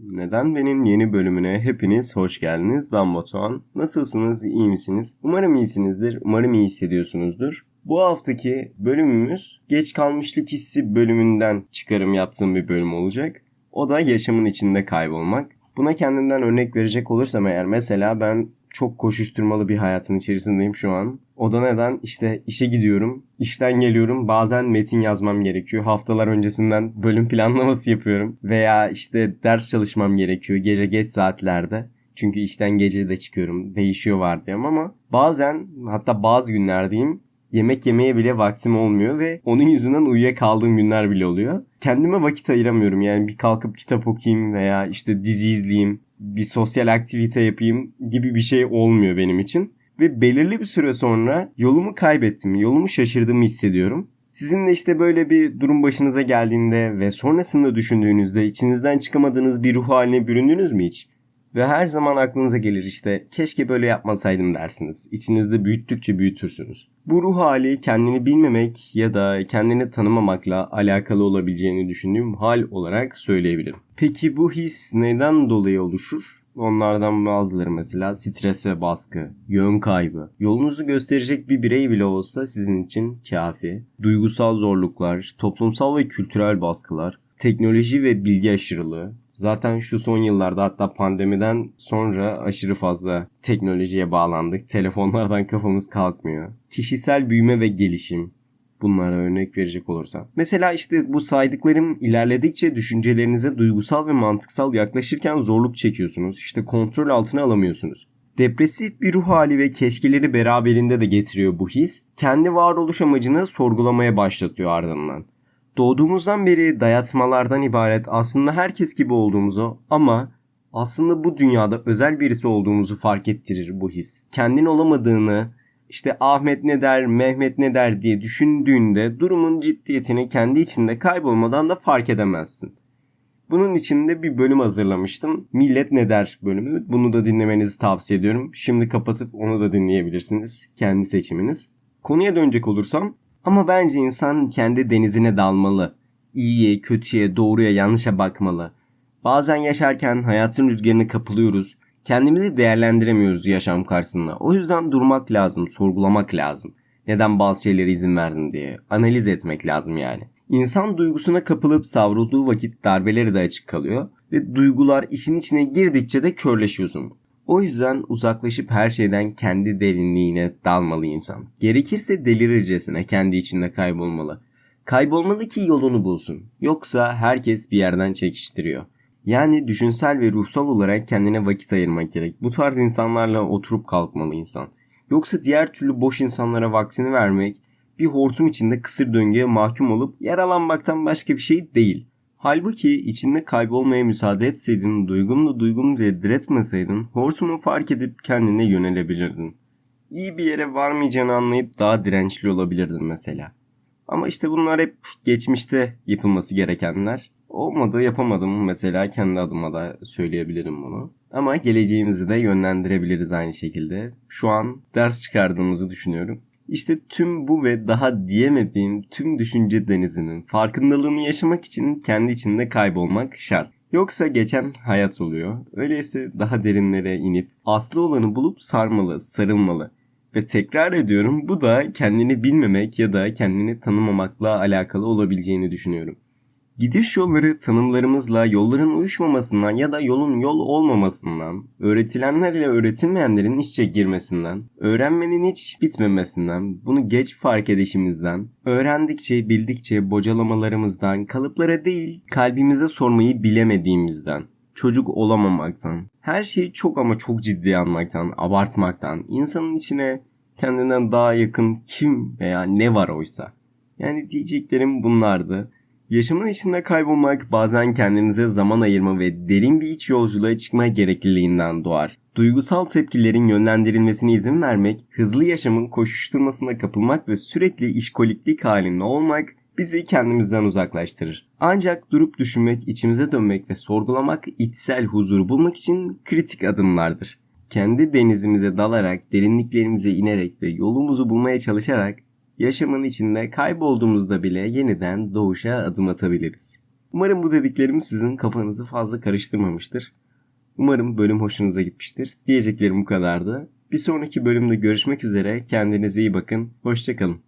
Neden Ben'in yeni bölümüne hepiniz hoş geldiniz. Ben Batuhan. Nasılsınız? İyi misiniz? Umarım iyisinizdir. Umarım iyi hissediyorsunuzdur. Bu haftaki bölümümüz geç kalmışlık hissi bölümünden çıkarım yaptığım bir bölüm olacak. O da yaşamın içinde kaybolmak. Buna kendimden örnek verecek olursam eğer mesela ben çok koşuşturmalı bir hayatın içerisindeyim şu an. O da neden? İşte işe gidiyorum, işten geliyorum, bazen metin yazmam gerekiyor. Haftalar öncesinden bölüm planlaması yapıyorum. Veya işte ders çalışmam gerekiyor gece geç saatlerde. Çünkü işten gece de çıkıyorum. Değişiyor vardiyam ama bazen hatta bazı günler diyeyim yemek yemeye bile vaktim olmuyor ve onun yüzünden uyuyakaldığım günler bile oluyor. Kendime vakit ayıramıyorum yani bir kalkıp kitap okuyayım veya işte dizi izleyeyim, bir sosyal aktivite yapayım gibi bir şey olmuyor benim için. Ve belirli bir süre sonra yolumu kaybettim, yolumu şaşırdığımı hissediyorum. Sizin de işte böyle bir durum başınıza geldiğinde ve sonrasında düşündüğünüzde içinizden çıkamadığınız bir ruh haline büründünüz mü hiç? Ve her zaman aklınıza gelir işte keşke böyle yapmasaydım dersiniz. İçinizde büyüttükçe büyütürsünüz. Bu ruh hali kendini bilmemek ya da kendini tanımamakla alakalı olabileceğini düşündüğüm hal olarak söyleyebilirim. Peki bu his neden dolayı oluşur? Onlardan bazıları mesela stres ve baskı, yön kaybı. Yolunuzu gösterecek bir birey bile olsa sizin için kafi. Duygusal zorluklar, toplumsal ve kültürel baskılar, teknoloji ve bilgi aşırılığı, Zaten şu son yıllarda hatta pandemiden sonra aşırı fazla teknolojiye bağlandık. Telefonlardan kafamız kalkmıyor. Kişisel büyüme ve gelişim. Bunlara örnek verecek olursam. Mesela işte bu saydıklarım ilerledikçe düşüncelerinize duygusal ve mantıksal yaklaşırken zorluk çekiyorsunuz. İşte kontrol altına alamıyorsunuz. Depresif bir ruh hali ve keşkeleri beraberinde de getiriyor bu his. Kendi varoluş amacını sorgulamaya başlatıyor ardından doğduğumuzdan beri dayatmalardan ibaret aslında herkes gibi olduğumuzu ama aslında bu dünyada özel birisi olduğumuzu fark ettirir bu his. Kendin olamadığını, işte Ahmet ne der, Mehmet ne der diye düşündüğünde durumun ciddiyetini kendi içinde kaybolmadan da fark edemezsin. Bunun için de bir bölüm hazırlamıştım. Millet ne der bölümü. Bunu da dinlemenizi tavsiye ediyorum. Şimdi kapatıp onu da dinleyebilirsiniz. Kendi seçiminiz. Konuya dönecek olursam ama bence insan kendi denizine dalmalı. İyiye, kötüye, doğruya, yanlışa bakmalı. Bazen yaşarken hayatın rüzgarına kapılıyoruz. Kendimizi değerlendiremiyoruz yaşam karşısında. O yüzden durmak lazım, sorgulamak lazım. Neden bazı şeylere izin verdin diye. Analiz etmek lazım yani. İnsan duygusuna kapılıp savrulduğu vakit darbeleri de açık kalıyor. Ve duygular işin içine girdikçe de körleşiyorsun. O yüzden uzaklaşıp her şeyden kendi derinliğine dalmalı insan. Gerekirse delirircesine kendi içinde kaybolmalı. Kaybolmalı ki yolunu bulsun. Yoksa herkes bir yerden çekiştiriyor. Yani düşünsel ve ruhsal olarak kendine vakit ayırmak gerek. Bu tarz insanlarla oturup kalkmalı insan. Yoksa diğer türlü boş insanlara vaktini vermek bir hortum içinde kısır döngüye mahkum olup yaralanmaktan başka bir şey değil. Halbuki içinde kaybolmaya müsaade etseydin, duygumla duygumu diye diretmeseydin, hortumu fark edip kendine yönelebilirdin. İyi bir yere varmayacağını anlayıp daha dirençli olabilirdin mesela. Ama işte bunlar hep geçmişte yapılması gerekenler. Olmadı yapamadım mesela kendi adıma da söyleyebilirim bunu. Ama geleceğimizi de yönlendirebiliriz aynı şekilde. Şu an ders çıkardığımızı düşünüyorum. İşte tüm bu ve daha diyemediğim tüm düşünce denizinin farkındalığını yaşamak için kendi içinde kaybolmak şart. Yoksa geçen hayat oluyor. Öyleyse daha derinlere inip aslı olanı bulup sarmalı, sarılmalı. Ve tekrar ediyorum bu da kendini bilmemek ya da kendini tanımamakla alakalı olabileceğini düşünüyorum. Gidiş yolları tanımlarımızla yolların uyuşmamasından ya da yolun yol olmamasından, öğretilenler ile öğretilmeyenlerin içe girmesinden, öğrenmenin hiç bitmemesinden, bunu geç fark edişimizden, öğrendikçe bildikçe bocalamalarımızdan, kalıplara değil kalbimize sormayı bilemediğimizden, çocuk olamamaktan, her şeyi çok ama çok ciddi almaktan, abartmaktan, insanın içine kendinden daha yakın kim veya ne var oysa. Yani diyeceklerim bunlardı. Yaşamın içinde kaybolmak bazen kendimize zaman ayırma ve derin bir iç yolculuğa çıkma gerekliliğinden doğar. Duygusal tepkilerin yönlendirilmesine izin vermek, hızlı yaşamın koşuşturmasına kapılmak ve sürekli işkoliklik halinde olmak bizi kendimizden uzaklaştırır. Ancak durup düşünmek, içimize dönmek ve sorgulamak içsel huzuru bulmak için kritik adımlardır. Kendi denizimize dalarak, derinliklerimize inerek ve yolumuzu bulmaya çalışarak yaşamın içinde kaybolduğumuzda bile yeniden doğuşa adım atabiliriz. Umarım bu dediklerim sizin kafanızı fazla karıştırmamıştır. Umarım bölüm hoşunuza gitmiştir. Diyeceklerim bu kadardı. Bir sonraki bölümde görüşmek üzere. Kendinize iyi bakın. Hoşçakalın.